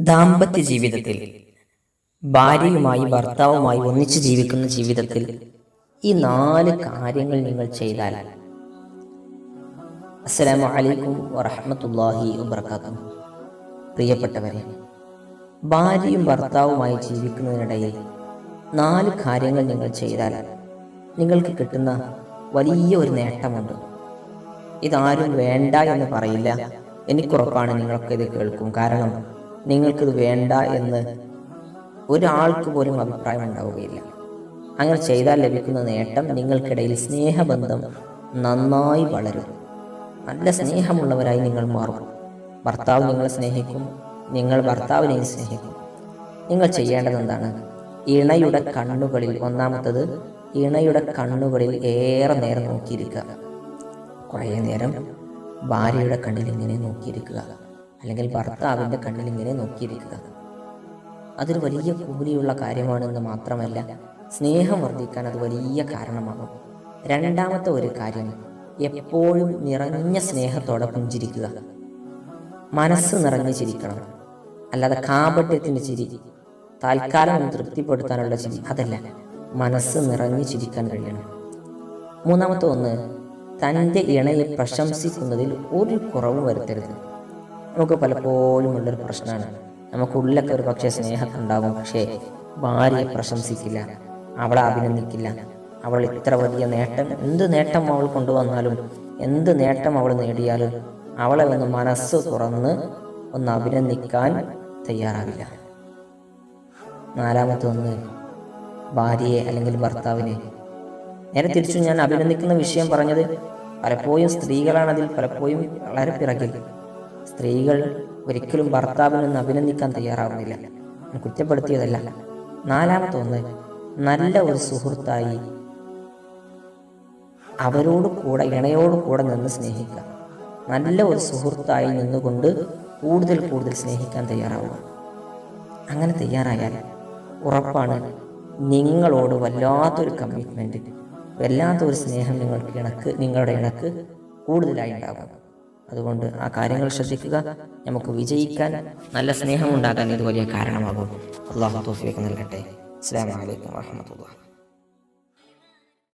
ദാമ്പത്യ ജീവിതത്തിൽ ഭാര്യയുമായി ഭർത്താവുമായി ഒന്നിച്ച് ജീവിക്കുന്ന ജീവിതത്തിൽ ഈ നാല് കാര്യങ്ങൾ നിങ്ങൾ ചെയ്താൽ. അസ്സലാമു അലൈക്കും വറഹ്മത്തുള്ളാഹി വബർക്കാത്തു പ്രിയപ്പെട്ടവരെ ഭാര്യയും ഭർത്താവുമായി ജീവിക്കുന്നതിനിടയിൽ നാല് കാര്യങ്ങൾ നിങ്ങൾ ചെയ്താൽ നിങ്ങൾക്ക് കിട്ടുന്ന വലിയ ഒരു നേട്ടമുണ്ട്. ഇതാരും വേണ്ട എന്ന് പറയില്ല. എനിക്കുറപ്പാണ് നിങ്ങളൊക്കെ ഇത് കേൾക്കും. കാരണം നിങ്ങൾക്കിത് വേണ്ട എന്ന് ഒരാൾക്ക് പോലും അഭിപ്രായം ഉണ്ടാവുകയില്ല. അങ്ങനെ ചെയ്താൽ ലഭിക്കുന്ന നേട്ടം നിങ്ങൾക്കിടയിൽ സ്നേഹബന്ധം നന്നായി വളരും. നല്ല സ്നേഹമുള്ളവരായി നിങ്ങൾ മാറും. ഭർത്താവ് നിങ്ങളെ സ്നേഹിക്കും. നിങ്ങൾ ഭർത്താവിനെയും സ്നേഹിക്കും. നിങ്ങൾ ചെയ്യേണ്ടത് എന്താണ്? ഇണയുടെ കണ്ണുകളിൽ ഒന്നാമത്തത് ഇണയുടെ കണ്ണുകളിൽ ഏറെ നേരം നോക്കിയിരിക്കുക. കുറേ നേരം ഭാര്യയുടെ കണ്ണിൽ ഇങ്ങനെ നോക്കിയിരിക്കുക. അല്ലെങ്കിൽ ഭർത്താവിന്റെ കണ്ണിൽ ഇങ്ങനെ നോക്കിയിരിക്കുക. അതൊരു വലിയ കൂലിയുള്ള കാര്യമാണെന്ന് മാത്രമല്ല സ്നേഹം വർദ്ധിക്കാൻ അത് വലിയ കാരണമാകും. രണ്ടാമത്തെ ഒരു കാര്യം എപ്പോഴും നിറഞ്ഞ സ്നേഹത്തോടെ പുഞ്ചിരിക്കുക. മനസ്സ് നിറഞ്ഞു ചിരിക്കണം. അല്ലാതെ കാപട്യത്തിന്റെ ചിരി താൽക്കാലം തൃപ്തിപ്പെടുത്താനുള്ള ചിരി അതല്ല മനസ്സ് നിറഞ്ഞു ചിരിക്കാൻ കഴിയണം. മൂന്നാമത്തെ ഒന്ന് തന്റെ ഇണയെ പ്രശംസിക്കുന്നതിൽ ഒരു കുറവും വരുത്തരുത്. നമുക്ക് പലപ്പോഴും ഉള്ളൊരു പ്രശ്നമാണ്. നമുക്കുള്ളിലൊക്കെ ഒരു പക്ഷേ സ്നേഹമൊക്കെ ഉണ്ടാകും. പക്ഷേ ഭാര്യയെ പ്രശംസിക്കില്ല. അവളെ അഭിനന്ദിക്കില്ല. അവൾ ഇത്ര വലിയ നേട്ടം എന്ത് നേട്ടം അവൾ കൊണ്ടുവന്നാലും എന്ത് നേട്ടം അവൾ നേടിയാലും അവളെ ഒന്ന് മനസ്സ് തുറന്ന് ഒന്ന് അഭിനന്ദിക്കാൻ തയ്യാറാവില്ല. നാലാമത്തെ ഒന്ന് ഭാര്യയെ അല്ലെങ്കിൽ ഭർത്താവിനെ. നേരെ തിരിച്ചു ഞാൻ അഭിനന്ദിക്കുന്ന വിഷയം പറഞ്ഞത് പലപ്പോഴും സ്ത്രീകളാണതിൽ പലപ്പോഴും വളരെ പിറകിൽ. സ്ത്രീകൾ ഒരിക്കലും ഭർത്താവിനൊന്നും അഭിനന്ദിക്കാൻ തയ്യാറാവുന്നില്ല. കുറ്റപ്പെടുത്തിയതല്ല. നാലാമത്തെ ഒന്ന് നല്ല ഒരു സുഹൃത്തായി അവരോട് കൂടെ ഇണയോട് കൂടെ നിന്ന് സ്നേഹിക്കുക. നല്ല ഒരു സുഹൃത്തായി നിന്നുകൊണ്ട് കൂടുതൽ കൂടുതൽ സ്നേഹിക്കാൻ തയ്യാറാവുക. അങ്ങനെ തയ്യാറായാൽ ഉറപ്പാണ് നിങ്ങളോട് വല്ലാത്തൊരു കമ്മിറ്റ്മെന്റ് വല്ലാത്തൊരു സ്നേഹം നിങ്ങൾക്ക് ഇണക്ക് നിങ്ങളുടെ ഇണക്ക് കൂടുതലായി ഉണ്ടാകും. അതുകൊണ്ട് ആ കാര്യങ്ങൾ ശ്രദ്ധിക്കുക. നമുക്ക് വിജയിക്കാൻ നല്ല സ്നേഹം ഉണ്ടാകാൻ ഇത് വലിയ കാരണമാകും. അള്ളാഹു തോഫിയൊക്കെ നൽകട്ടെ. അസ്സാം വലൈക്കും വാഹമത്തുള്ള